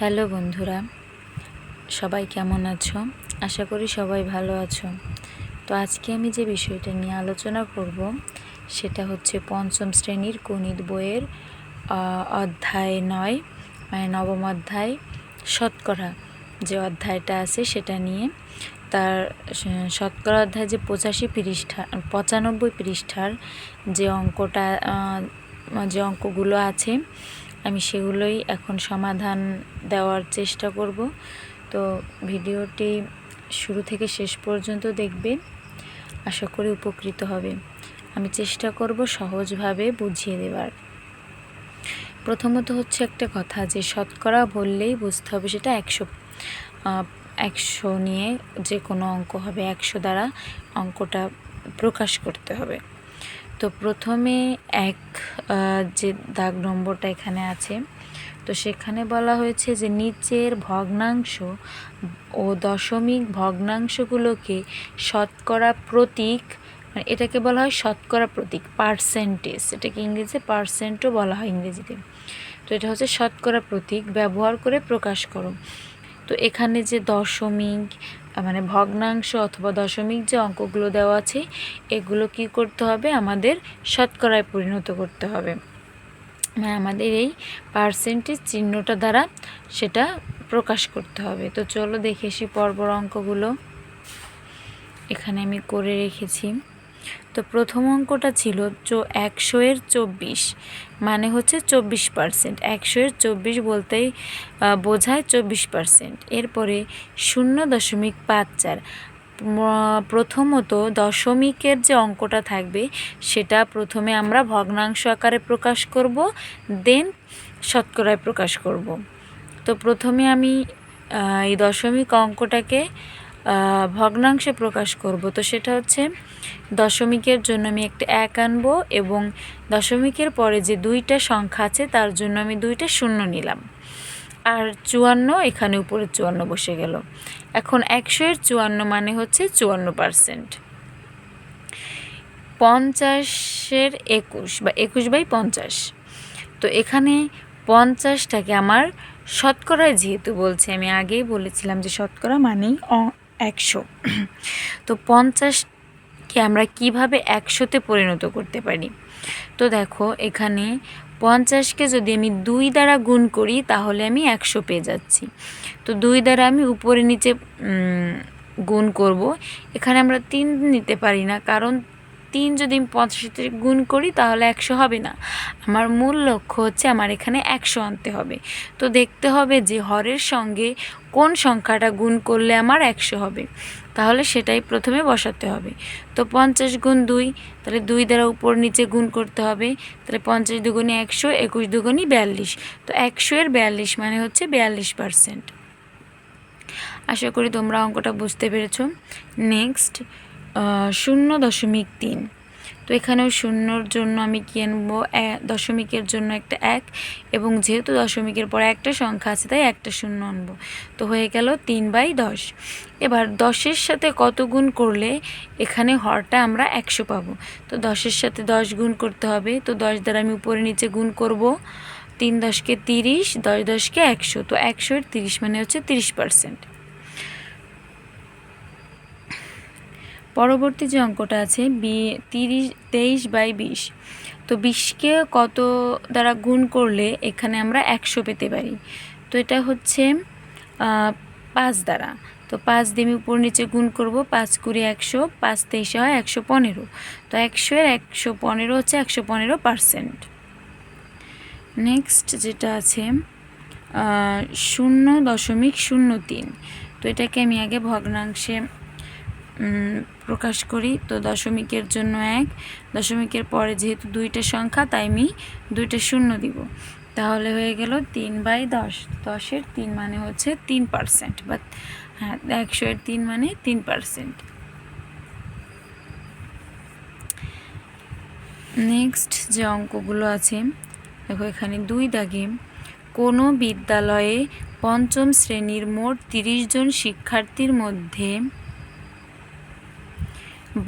Hello বন্ধুরা, সবাই কেমন আছো? আশা করি সবাই ভালো আছো। তো আজকে আমি যে বিষয়টা নিয়ে আলোচনা করব, সেটা হচ্ছে পঞ্চম শ্রেণির গণিত বইয়ের অধ্যায় নয় মানে নবম অধ্যায়, শতকরা যে অধ্যায়টা আছে সেটা নিয়ে। তার শতকরা অধ্যায় যে পঁচাশি পৃষ্ঠা, পঁচানব্বই পৃষ্ঠার যে অঙ্কটা যে অঙ্কগুলো আছে আমি সেগুলোই এখন সমাধান দেওয়ার চেষ্টা করব। তো ভিডিওটি শুরু থেকে শেষ পর্যন্ত দেখবে আশা করি উপকৃত হবে আমি চেষ্টা করব সহজভাবে বুঝিয়ে দেওয়ার প্রথমত হচ্ছে একটা কথা যে, শতকরা বললেই বুঝতে হবে সেটা একশো একশো নিয়ে যে কোনো অঙ্ক হবে, একশো দ্বারা অঙ্কটা প্রকাশ করতে হবে। তো প্রথমে এক যে দাগ নম্বরটা এখানে আছে, তো সেখানে বলা হয়েছে যে নিচের ভগ্নাংশ ও দশমিক ভগ্নাংশগুলোকে শতকরা প্রতীক মানে এটাকে বলা হয় শতকরা প্রতীক পার্সেন্টেজ এটাকে ইংরেজিতে পার্সেন্টও বলা হয় ইংরেজিতে। তো এটা হচ্ছে শতকরা প্রতীক, ব্যবহার করে প্রকাশ করো। তো এখানে যে দশমিক মানে ভগ্নাংশ অথবা দশমিক যে অঙ্কগুলো দেওয়া আছে, এগুলো কি করতে হবে? আমাদের শতকরায় পরিণত করতে হবে। মানে আমাদের এই পার্সেন্টেজ চিহ্নটা দ্বারা সেটা প্রকাশ করতে হবে। তো চলো দেখেছি পর্বর অঙ্কগুলো। এখানে আমি করে রেখেছি। তো প্রথম অঙ্কটা ছিল চো একশো এর চব্বিশ মানে হচ্ছে চব্বিশ পার্সেন্ট একশো এর চব্বিশ বলতেই বোঝায় চব্বিশ পার্সেন্ট এরপরে শূন্য দশমিক পাঁচ চার প্রথমত দশমিকের যে অঙ্কটা থাকবে, সেটা প্রথমে আমরা ভগ্নাংশ আকারে প্রকাশ করব, দেন শতকরায় প্রকাশ করব। তো প্রথমে আমি এই দশমিক অঙ্কটাকে ভগ্নাংশে প্রকাশ করব। তো সেটা হচ্ছে দশমিকের জন্য আমি একটা এক আনব এবং দশমিকের পরে যে দুইটা সংখ্যা আছে, তার জন্য আমি দুইটা শূন্য নিলাম। আর চুয়ান্ন, এখানে উপরে চুয়ান্ন বসে গেল। এখন একশো এর চুয়ান্ন মানে হচ্ছে চুয়ান্ন পার্সেন্ট। পঞ্চাশের একুশ বা একুশ বাই পঞ্চাশ। তো এখানে পঞ্চাশটাকে আমার শতকরায় যেহেতু বলছে, আমি আগেই বলেছিলাম যে শতকরা মানেই একশো। তো পঞ্চাশকে আমরা কীভাবে একশোতে পরিণত করতে পারি? তো দেখো, এখানে পঞ্চাশকে যদি আমি দুই দ্বারা গুণ করি, তাহলে আমি একশো পেয়ে যাচ্ছি। তো দুই দ্বারা আমি উপরে নিচে গুণ করব। এখানে আমরা তিন নিতে পারি না, কারণ তিন যদি আমি পঁচাশিতে গুণ করি, তাহলে একশো হবে না। আমার মূল লক্ষ্য হচ্ছে আমার এখানে একশো আনতে হবে। তো দেখতে হবে যে হরের সঙ্গে কোন সংখ্যাটা গুণ করলে আমার একশো হবে। তাহলে সেটাই প্রথমে বসাতে হবে। তো পঞ্চাশ গুণ দুই, তাহলে দুই দ্বারা উপর নিচে গুণ করতে হবে। তাহলে পঞ্চাশ দুগুণে একশো, একুশ দুগুণই বিয়াল্লিশ। তো একশো এর বিয়াল্লিশ মানে হচ্ছে বিয়াল্লিশ পার্সেন্ট। আশা করি তোমরা অঙ্কটা বুঝতে পেরেছ। নেক্সট। শূন্য দশমিক তিন। তো এখানেও শূন্যর জন্য আমি কি আনব? দশমিকের জন্য একটা এক এবং যেহেতু দশমিকের পরে একটা সংখ্যা আছে, তাই একটা শূন্য আনব। তো হয়ে গেল তিন বাই দশ। এবার দশের সাথে কত গুণ করলে এখানে হরটা আমরা একশো পাবো? তো দশের সাথে দশ গুণ করতে হবে। তো দশ দ্বারা আমি উপরে নিচে গুণ করব। তিন দশকে তিরিশ, দশ দশকে একশো। তো একশোর তিরিশ মানে হচ্ছে তিরিশ পার্সেন্ট। পরবর্তী যে অঙ্কটা আছে বি তিরিশ, তেইশ বাই বিশ। তো বিশকে কত দ্বারা গুণ করলে এখানে আমরা একশো পেতে পারি? তো এটা হচ্ছে পাঁচ দ্বারা। তো পাঁচ দিয়ে উপর নিচে গুণ করব, পাঁচ কুড়ি একশো, পাঁচ তেইশে হয় একশো পনেরো। তো একশো এর একশো পনেরো হচ্ছে একশো পনেরো পার্সেন্ট। নেক্সট যেটা আছে শূন্য দশমিক শূন্য তিন। তো এটাকে আমি আগে ভগ্নাংশে প্রকাশ করি। তো দশমিকের জন্য এক। দশমিকের পরে যেহেতু দুইটা সংখ্যা, তাই আমি দুইটা শূন্য দিব। তাহলে হয়ে গেল তিন বাই দশ। দশের তিন মানে হচ্ছে তিন পার্সেন্ট। বা হ্যাঁ একশো এর তিন মানে তিন পার্সেন্ট। নেক্সট যে অঙ্কগুলো আছে, দেখো এখানে দুই দাগে, কোনো বিদ্যালয়ে পঞ্চম শ্রেণির মোট তিরিশ জন শিক্ষার্থীর মধ্যে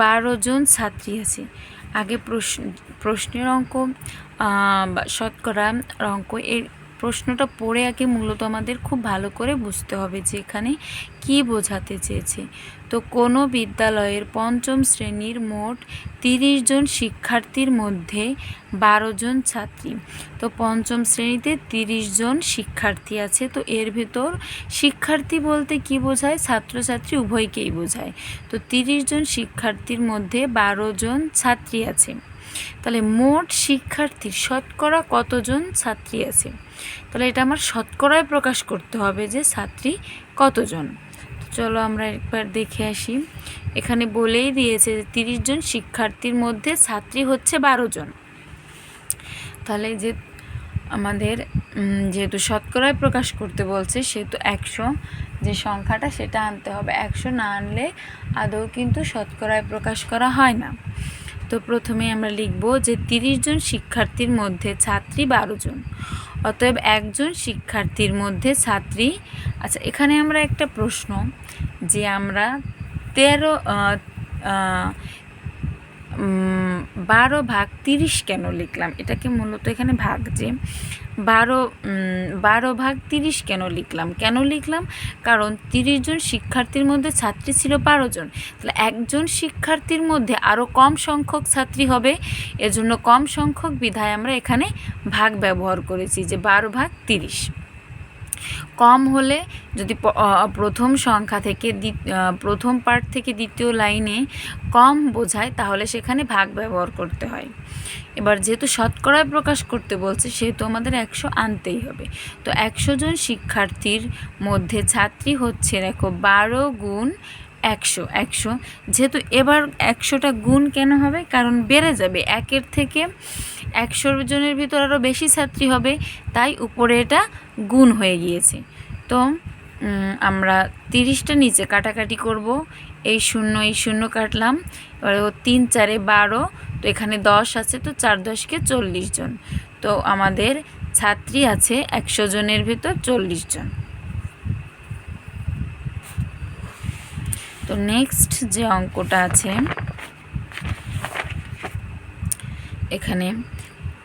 বারো জন ছাত্রী আছে। আগে প্রশ্ন প্রশ্নের অঙ্ক শতকরা অঙ্ক এর প্রশ্নটা পড়ে আগে মূলত আমাদের খুব ভালো করে বুঝতে হবে যে এখানে কি বোঝাতে চেয়েছে। তো কোনো বিদ্যালয়ের পঞ্চম শ্রেণির মোট তিরিশ জন শিক্ষার্থীর মধ্যে বারো জন ছাত্রী। তো পঞ্চম শ্রেণীতে তিরিশ জন শিক্ষার্থী আছে। তো এর ভেতর শিক্ষার্থী বলতে কি বোঝায়? ছাত্রছাত্রী উভয়কেই বোঝায়। তো তিরিশ জন শিক্ষার্থীর মধ্যে বারো জন ছাত্রী আছে। তাহলে মোট শিক্ষার্থীর শতকরা কতজন ছাত্রী আছে? তাহলে এটা আমার শতকরায় প্রকাশ করতে হবে যে ছাত্রী কতজন? চলো আমরা একবার দেখে আসি। এখানে বলেই দিয়েছে যে তিরিশ জন শিক্ষার্থীর মধ্যে ছাত্রী হচ্ছে বারো জন। তাহলে যে আমাদের যেহেতু শতকরায় প্রকাশ করতে বলছে, সেহেতু একশো যে সংখ্যাটা, সেটা আনতে হবে। একশো না আনলে আদৌ কিন্তু শতকরায় প্রকাশ করা হয় না। তো প্রথমে আমরা লিখব যে তিরিশ জন শিক্ষার্থীর মধ্যে ছাত্রী বারো জন। অতএব একজন শিক্ষার্থীর মধ্যে ছাত্রী আচ্ছা এখানে আমরা একটা প্রশ্ন যে আমরা তেরো বারো ভাগ তিরিশ কেন লিখলাম? এটাকে মূলত এখানে ভাগ যে? বারো বারো ভাগ তিরিশ কেন লিখলাম? কেন লিখলাম? কারণ তিরিশ জন শিক্ষার্থীর মধ্যে ছাত্রী ছিল বারো জন। তাহলে একজন শিক্ষার্থীর মধ্যে আরও কম সংখ্যক ছাত্রী হবে। এজন্য কম সংখ্যক বিধায় আমরা এখানে ভাগ ব্যবহার করেছি যে বারো ভাগ তিরিশ। কম হলে যদি প্রথম সংখ্যা থেকে প্রথম পার্ট থেকে দ্বিতীয় লাইনে কম বোঝায়, তাহলে সেখানে ভাগ ব্যবহার করতে হয়। এবার যেহেতু শতকরায় প্রকাশ করতে বলছে, সেহেতু আমাদের একশো আনতেই হবে। তো একশো জন শিক্ষার্থীর মধ্যে ছাত্রী হচ্ছে, দেখো, বারো গুণ একশো একশো। যেহেতু এবার একশোটা গুণ কেন হবে? কারণ বেড়ে যাবে। একের থেকে একশো জনের ভিতর আরও বেশি ছাত্রী হবে, তাই উপরে এটা গুণ হয়ে গিয়েছে। তো আমরা তিরিশটা নিচে কাটাকাটি করব। এই শূন্য এই শূন্য কাটলাম। এবারে ও তিন, চারে বারো, তো এখানে দশ আছে, তো চার দশকে চল্লিশ জন। তো আমাদের ছাত্রী আছে একশো জনের ভিতর চল্লিশ জন। তো নেক্সট যে অঙ্কটা আছে, এখানে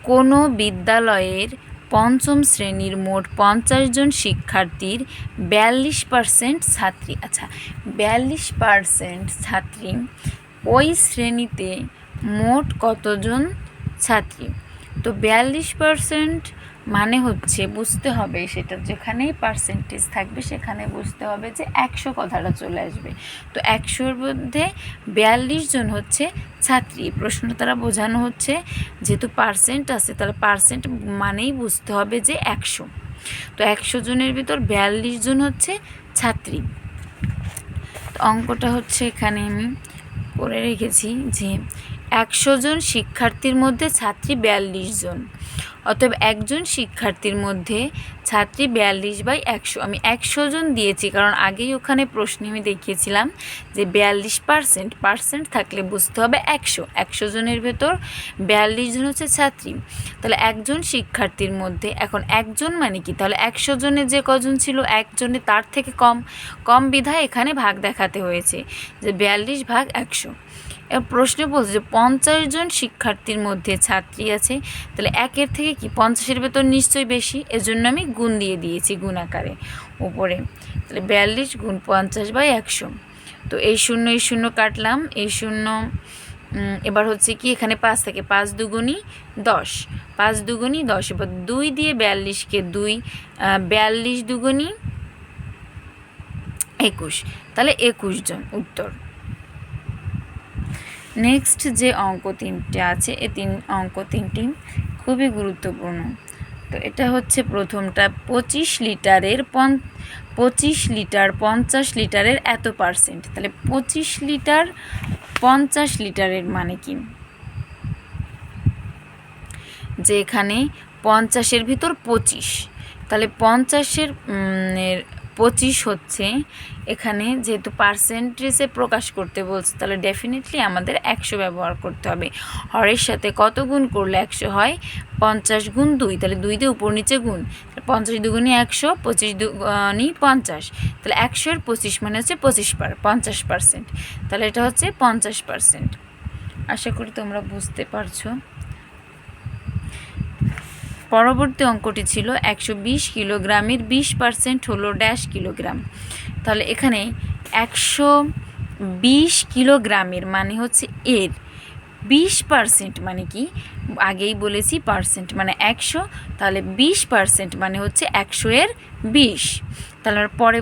কোনো বিদ্যালয়ের পঞ্চম শ্রেণির মোট পঞ্চাশ জন শিক্ষার্থীর বিয়াল্লিশ পার্সেন্ট ছাত্রী। আচ্ছা বিয়াল্লিশ পার্সেন্ট ছাত্রী, ওই শ্রেণীতে মোট কতজন ছাত্রী? তো বিয়াল্লিশ পার্সেন্ট মানে হচ্ছে বুঝতে হবে সেটা যেখানেই পার্সেন্টেজ থাকবে সেখানে বুঝতে হবে যে একশো কথাটা চলে আসবে। তো একশোর মধ্যে বিয়াল্লিশ জন হচ্ছে ছাত্রী। প্রশ্ন তারা বোঝানো হচ্ছে, যেহেতু পার্সেন্ট আছে, তাহলে পার্সেন্ট মানেই বুঝতে হবে যে একশো। তো একশো জনের ভিতর বিয়াল্লিশ জন হচ্ছে ছাত্রী। অঙ্কটা হচ্ছে এখানে আমি করে রেখেছি যে একশো জন শিক্ষার্থীর মধ্যে ছাত্রী বিয়াল্লিশ জন। অতএব একজন শিক্ষার্থীর মধ্যে ছাত্রী বিয়াল্লিশ বাই একশো। আমি একশো জন দিয়েছি, কারণ আগেই ওখানে প্রশ্নে আমি দেখিয়েছিলাম যে বিয়াল্লিশ পার্সেন্ট পার্সেন্ট থাকলে বুঝতে হবে একশো। একশো জনের ভেতর বিয়াল্লিশ জন হচ্ছে ছাত্রী। তাহলে একজন শিক্ষার্থীর মধ্যে, এখন একজন মানে কি? তাহলে একশো জনের যে কজন ছিল, একজনে তার থেকে কম। কম বিধায় এখানে ভাগ দেখাতে হয়েছে যে বিয়াল্লিশ ভাগ একশো। প্রশ্নে বলছে যে পঞ্চাশ জন শিক্ষার্থীর মধ্যে ছাত্রী আছে। তাহলে একের থেকে কি? পঞ্চাশের ভেতর নিশ্চয়ই বেশি। এজন্য আমি গুণ দিয়ে দিয়েছি, গুণ আকারে উপরে। তাহলে বিয়াল্লিশ গুণ পঞ্চাশ বাই একশো। তো এই শূন্য এই শূন্য কাটলাম। এই শূন্য এবার হচ্ছে কি এখানে পাঁচ থাকে পাঁচ দুগুণই দশ। পাঁচ দুগুণই দশ। এবার দুই দিয়ে বিয়াল্লিশকে দুই বিয়াল্লিশ দুগুণই একুশ। তাহলে একুশ জন উত্তর। নেক্সট যে অঙ্ক তিনটে আছে এই তিন, অঙ্ক তিনটি খুবই গুরুত্বপূর্ণ। তো এটা হচ্ছে প্রথমটা, পঁচিশ লিটারের পন, পঁচিশ লিটার পঞ্চাশ লিটারের এত পার্সেন্ট। তাহলে পঁচিশ লিটার পঞ্চাশ লিটারের মানে কি? যে এখানে পঞ্চাশের ভিতর পঁচিশ। তাহলে পঞ্চাশের পঁচিশ হচ্ছে। এখানে যেহেতু পার্সেন্টেজে প্রকাশ করতে বলছে, তাহলে ডেফিনেটলি আমাদের একশো ব্যবহার করতে হবে। হরের সাথে কত গুণ করলে একশো হয়? পঞ্চাশ গুণ দুই, তাহলে দুই দিয়ে উপর নিচে গুণ। পঞ্চাশ দুগুণই একশো, পঁচিশ দুগুণই পঞ্চাশ। তাহলে একশোর পঁচিশ মানে হচ্ছে পঁচিশ পার, পঞ্চাশ পার্সেন্ট তাহলে এটা হচ্ছে পঞ্চাশ পার্সেন্ট আশা করি তোমরা বুঝতে পারছ। পরবর্তী অঙ্কটি ছিল একশো বিশ কিলোগ্রামের বিশ পার্সেন্ট হলো ড্যাশ কিলোগ্রাম। তাহলে এখানে একশো বিশ কিলোগ্রামের মানে হচ্ছে এর। বিশ পার্সেন্ট মানে কি? আগেই বলেছি পার্সেন্ট মানে একশো, তাহলে বিশ পার্সেন্ট মানে হচ্ছে একশো এর বিশ। তাহলে পরে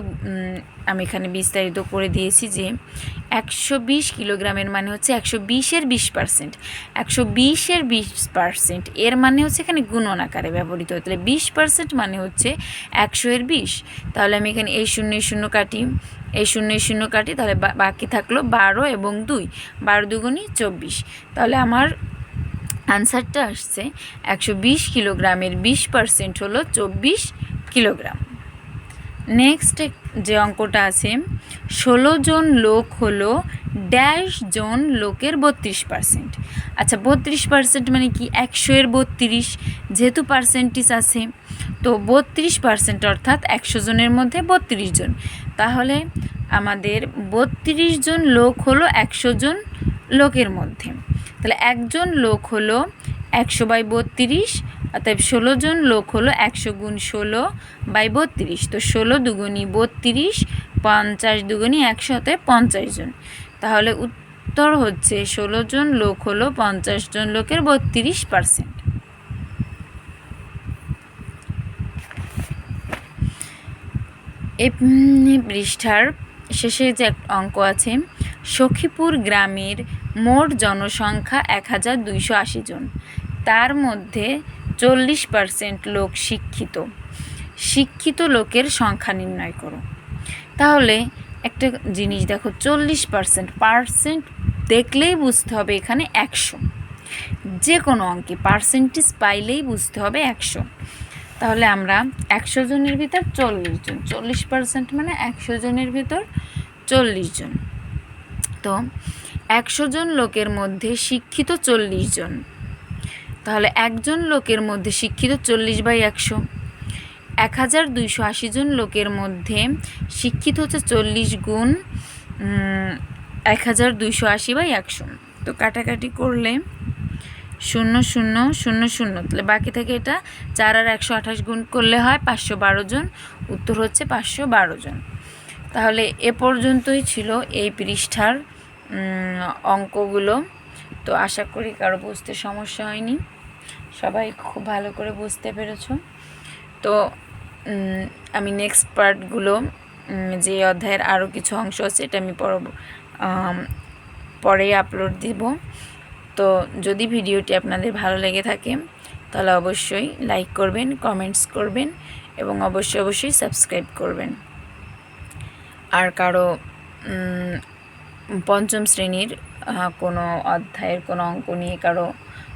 আমি এখানে বিস্তারিত করে দিয়েছি যে একশো বিশ কিলোগ্রামের মানে হচ্ছে একশো বিশের বিশ পার্সেন্ট। একশো বিশের বিশ পার্সেন্ট এর মানে হচ্ছে এখানে গুণন আকারে ব্যবহৃত হয় তাহলে বিশ পার্সেন্ট মানে হচ্ছে একশো এর বিশ। তাহলে আমি এখানে এই শূন্য শূন্য কাটি। এই শূন্য শূন্য কাটি, তাহলে বাকি থাকল বারো এবং দুই। বারো দুগুণি চব্বিশ। তাহলে আমার আনসারটা আসছে একশো বিশ কিলোগ্রামের বিশ পার্সেন্ট হলো চব্বিশ কিলোগ্রাম। নেক্সট যে অঙ্কটা আছে, ষোলো জন লোক হলো ড্যাশ জন লোকের বত্রিশ পার্সেন্ট। আচ্ছা বত্রিশ পার্সেন্ট মানে কি? একশো এর বত্রিশ, যেহেতু পার্সেন্টেজ আছে, তো বত্রিশ পার্সেন্ট অর্থাৎ একশো জনের মধ্যে বত্রিশ জন। তাহলে আমাদের বত্রিশ জন লোক হলো একশো জন লোকের মধ্যে। তাহলে একজন লোক হলো একশো বাই বত্রিশ অর্থাৎ ষোলো জন লোক হলো একশো গুণ ষোলো বাই বত্রিশ। তো ষোলো দুগুণি বত্রিশ, পঞ্চাশ দুগুণি একশো, অতএব পঞ্চাশ জন। তাহলে উত্তর হচ্ছে ষোলো জন লোক হলো পঞ্চাশ জন লোকের বত্রিশ পার্সেন্ট। এই পৃষ্ঠার শেষে যে এক অঙ্ক আছে, সখীপুর গ্রামের মোট জনসংখ্যা এক হাজার দুইশো আশি জন। তার মধ্যে চল্লিশ পার্সেন্ট লোক শিক্ষিত। শিক্ষিত লোকের সংখ্যা নির্ণয় করো। তাহলে একটা জিনিস দেখো, চল্লিশ পার্সেন্ট পার্সেন্ট দেখলেই বুঝতে হবে এখানে একশো। যে কোনো অঙ্কে পার্সেন্টেজ পাইলেই বুঝতে হবে একশো। তাহলে আমরা একশো জনের ভিতর চল্লিশ জন, চল্লিশ পার্সেন্ট মানে একশো জনের ভিতর চল্লিশ জন। তো একশো জন লোকের মধ্যে শিক্ষিত চল্লিশ জন। তাহলে একজন লোকের মধ্যে শিক্ষিত চল্লিশ বাই একশো। এক হাজার দুইশো আশি জন লোকের মধ্যে শিক্ষিত হচ্ছে চল্লিশ গুণ এক হাজার দুইশো আশি বাই একশো। তো কাটাকাটি করলে শূন্য শূন্য শূন্য শূন্য। তাহলে বাকি থেকে এটা চার আর একশো আঠাশ গুণ করলে হয় পাঁচশো বারো জন, উত্তর হচ্ছে পাঁচশো বারো জন। তাহলে এ পর্যন্তই ছিল এই পৃষ্ঠার অঙ্কগুলো। তো আশা করি কারও বুঝতে সমস্যা হয়নি। সবাই খুব ভালো করে বুঝতে পেরেছ। তো আমি নেক্সট পার্টগুলো যে অধ্যায়ের আরও কিছু অংশ আছে এটা আমি পর পরে আপলোড দিব। তো যদি ভিডিওটি আপনাদের ভালো লেগে থাকে, তাহলে অবশ্যই লাইক করবেন কমেন্টস করবেন এবং অবশ্যই অবশ্যই সাবস্ক্রাইব করবেন। আর কারও পঞ্চম শ্রেণির কোনো অধ্যায়ের কোনো অঙ্ক নিয়ে কারও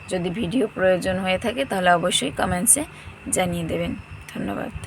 যদি ভিডিও প্রয়োজন হয়ে থাকে তাহলে অবশ্যই কমেন্টসে জানিয়ে দেবেন। ধন্যবাদ।